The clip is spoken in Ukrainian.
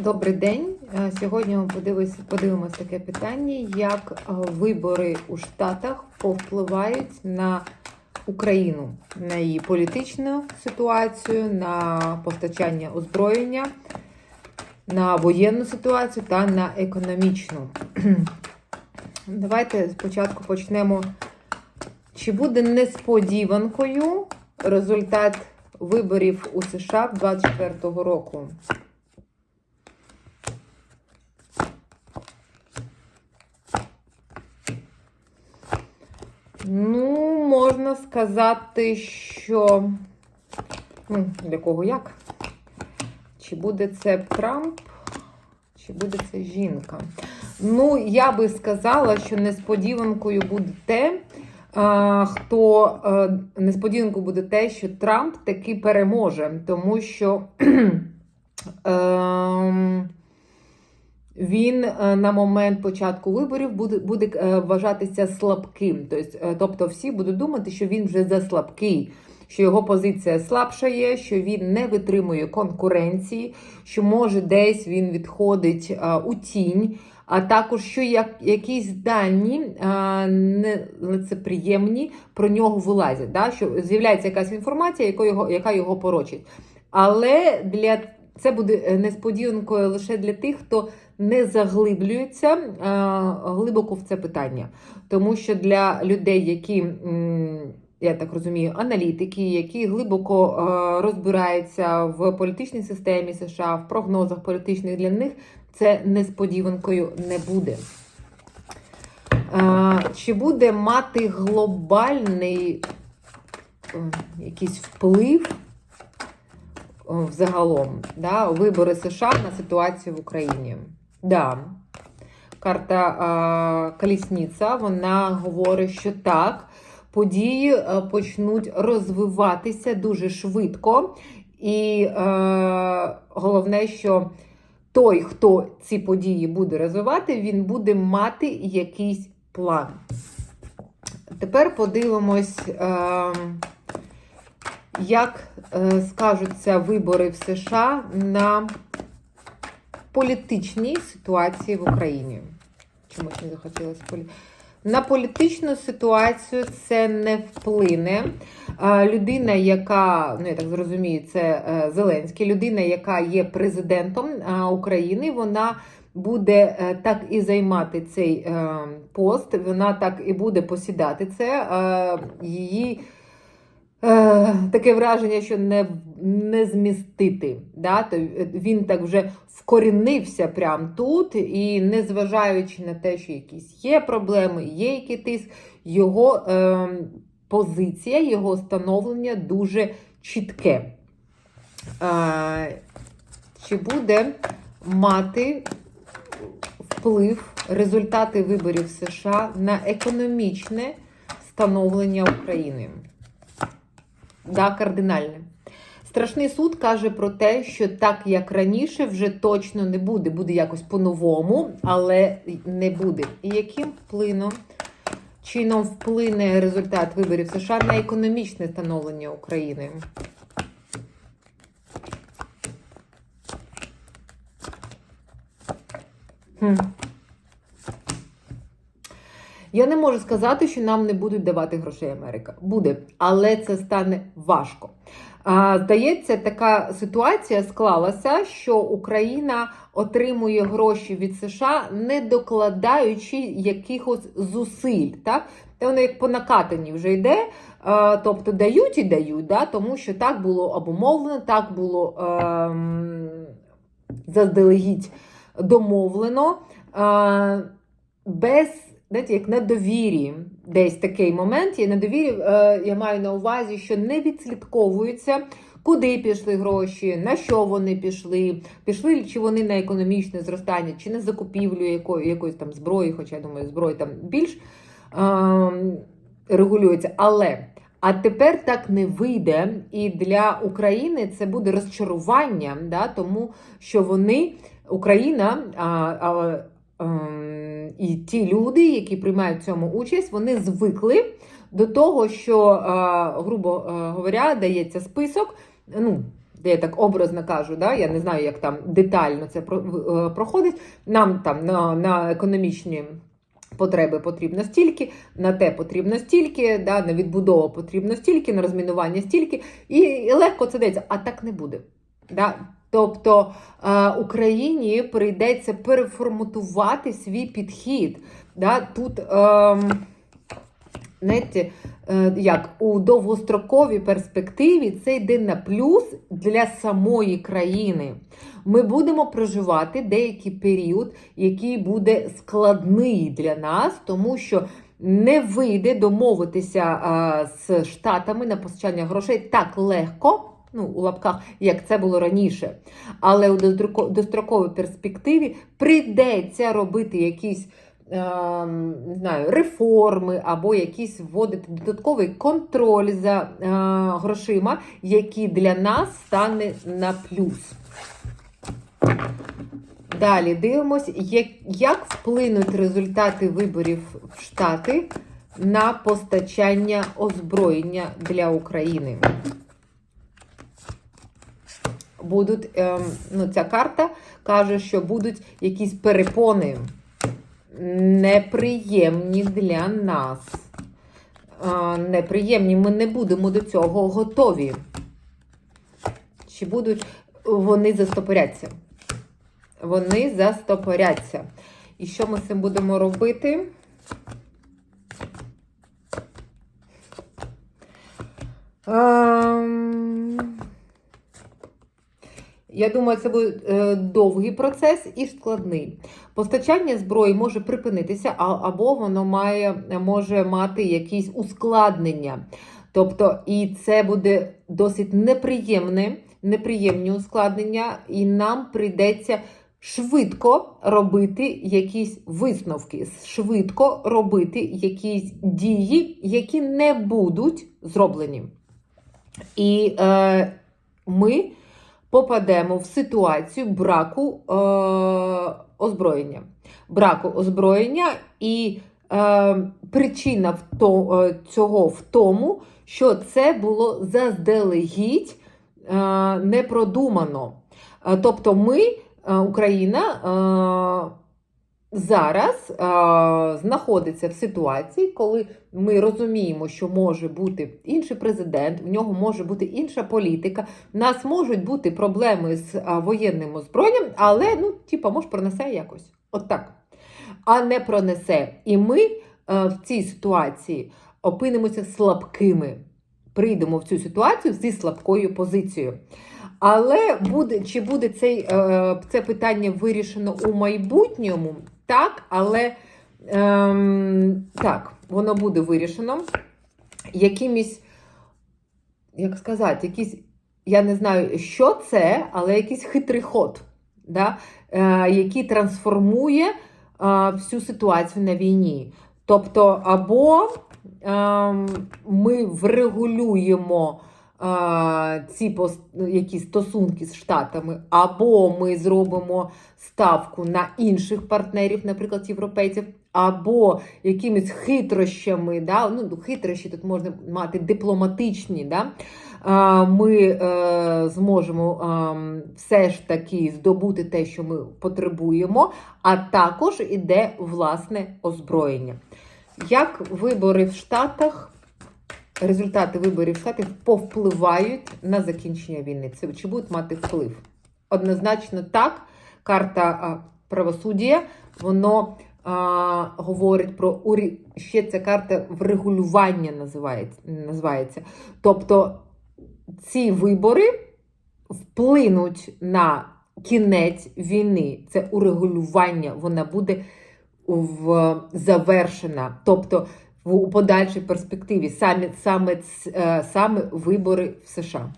Добрий день. Е, Сьогодні ми подивимося, таке питання, як е, вибори у Штатах повпливають на Україну, на її політичну ситуацію, на постачання озброєння, на воєнну ситуацію та на економічну. Давайте спочатку почнемо. Чи буде несподіванкою результат виборів у США 2024 року? Ну, можна сказати, що. Ну, для кого як? Чи буде це Трамп, чи буде це жінка? Ну, я би сказала, що несподіванкою буде те, хто а, несподіванкою буде те, що Трамп таки переможе, тому що. ем, він е, на момент початку виборів буде буде е, вважатися слабким. Тобто, е, тобто всі будуть думати, що він вже заслабкий, що його позиція слабшає, що він не витримує конкуренції, що може десь він відходить у тінь. А також що як якісь дані а, не лицеприємні про нього вилазять. Да? Що з'являється якась інформація, яка його, яка його порочить. Але для це буде несподіванкою лише для тих, хто не заглиблюється а, глибоко в це питання. Тому що для людей, які, я так розумію, аналітики, які глибоко розбираються в політичній системі США, в прогнозах політичних для них, це несподіванкою не буде. Чи буде мати глобальний е, якийсь вплив? Взагалом, да, вибори США на ситуацію в Україні. Да. Карта а, Колісниця, вона говорить, що так, події а, почнуть розвиватися дуже швидко. І а, головне, що той, хто ці події буде розвивати, він буде мати якийсь план. Тепер подивимось. А, як е, скажуться вибори в США на політичній ситуації в Україні? Чомусь не захотілося полі... На політичну ситуацію це не вплине. Людина, яка, ну я так зрозумію, це е, Зеленський, людина, яка є президентом е, України, вона буде е, так і займати цей пост, вона так і буде посідати це. Її таке враження, що не не змістити. Да? То Він так вже вкорінився прямо тут, і незважаючи на те, що якісь є проблеми, є який тиск, його е, позиція, його становлення дуже чітке. Е, чи буде мати вплив результати виборів США на економічне становлення України? Да, кардинальне. Страшний суд каже про те, що так, як раніше, вже точно не буде. Буде якось по-новому, але не буде. І яким вплином, чином вплине результат виборів США на економічне становлення України? Хм. Я не можу сказати, що нам не будуть давати грошей Америка. Буде, але це стане важко. А, Здається, така ситуація склалася, що Україна отримує гроші від США, не докладаючи якихось зусиль. Так? Та воно як по накатанні вже йде. А, тобто дають і дають, да? тому що так було обумовлено, так було ем, заздалегідь домовлено. Е, без знаєте, як на довірі, десь такий момент є на довірі, е, я маю на увазі, що не відслідковується, куди пішли гроші, на що вони пішли, пішли чи вони на економічне зростання, чи на закупівлю якої, якоїсь там зброї, хоча я думаю, зброї там більш е, регулюється. Але. А тепер так не вийде, і для України це буде розчарування, да, тому що вони, Україна, а, а, і ті люди, які приймають в цьому участь, вони звикли до того, що, е, грубо е, говоря, дається список. ну, я так образно кажу, да? я не знаю, як там детально це е, проходить. Нам там на, на економічні потреби потрібно стільки, на те потрібно стільки, да? на відбудову потрібно стільки, на розмінування стільки, і легко це дається, а так не буде. Да? Тобто е, Україні прийдеться переформатувати свій підхід. Да? Тут, ем, знаєте, е, як у довгостроковій перспективі це йде на плюс для самої країни. Ми будемо проживати деякий період, який буде складний для нас, тому що не вийде домовитися а, з штатами на постачання грошей так легко. Ну, у лапках, як це було раніше. Але у достроковій перспективі прийдеться робити якісь ем, не знаю, реформи або якісь вводити додатковий контроль за е, грошима, який для нас стане на плюс. Далі дивимось, як вплинуть результати виборів в Штати на постачання озброєння для України. Будуть, ем, ну, ця карта каже, що будуть якісь перепони неприємні для нас. Неприємні, ми не будемо до цього готові. Чи будуть вони застопоряться? Вони застопоряться. І що ми з цим будемо робити? Ем, Я думаю, це буде е, довгий процес і складний. Постачання зброї може припинитися, або воно має, може мати якісь ускладнення. Тобто, і це буде досить неприємне, неприємні ускладнення, і нам прийдеться швидко робити якісь висновки, швидко робити якісь дії, які не будуть зроблені. І е, ми попадемо в ситуацію браку е, озброєння. Браку озброєння, і е, причина в то, е, цього в тому, що це було заздалегідь е, не продумано. Е, тобто, ми, е, Україна, е, зараз е, знаходиться в ситуації, коли ми розуміємо, що може бути інший президент, в нього може бути інша політика. У нас можуть бути проблеми з а, воєнним озброєнням, але ну, типа, може, пронесе якось. От так. А не пронесе. І ми е, в цій ситуації опинимося слабкими. Прийдемо в цю ситуацію зі слабкою позицією. Але буде, чи буде цей, е, це питання вирішено у майбутньому? Так, але ем, так, воно буде вирішено якимось, як сказати, якийсь, я не знаю, що це, але якийсь хитрий ход, да? е, який трансформує е, всю ситуацію на війні. Тобто, або ем, ми врегулюємо е, ці пос- які стосунки з Штатами, або ми зробимо ставку на інших партнерів, наприклад, європейців, або якимись хитрощами, да? ну, хитрощі тут можна мати дипломатичні, да? ми е, зможемо все ж таки здобути те, що ми потребуємо, а також іде власне озброєння. Як вибори в Штатах, результати виборів в Штатах повпливають на закінчення війни? Це чи будуть мати вплив? Однозначно так. Карта правосуддя, воно а, говорить про урі... ще ця карта врегулювання називається. називається. Тобто ці вибори вплинуть на кінець війни. Це урегулювання, вона буде в, завершена. Тобто в, у подальшій перспективі саме, саме, саме вибори в США.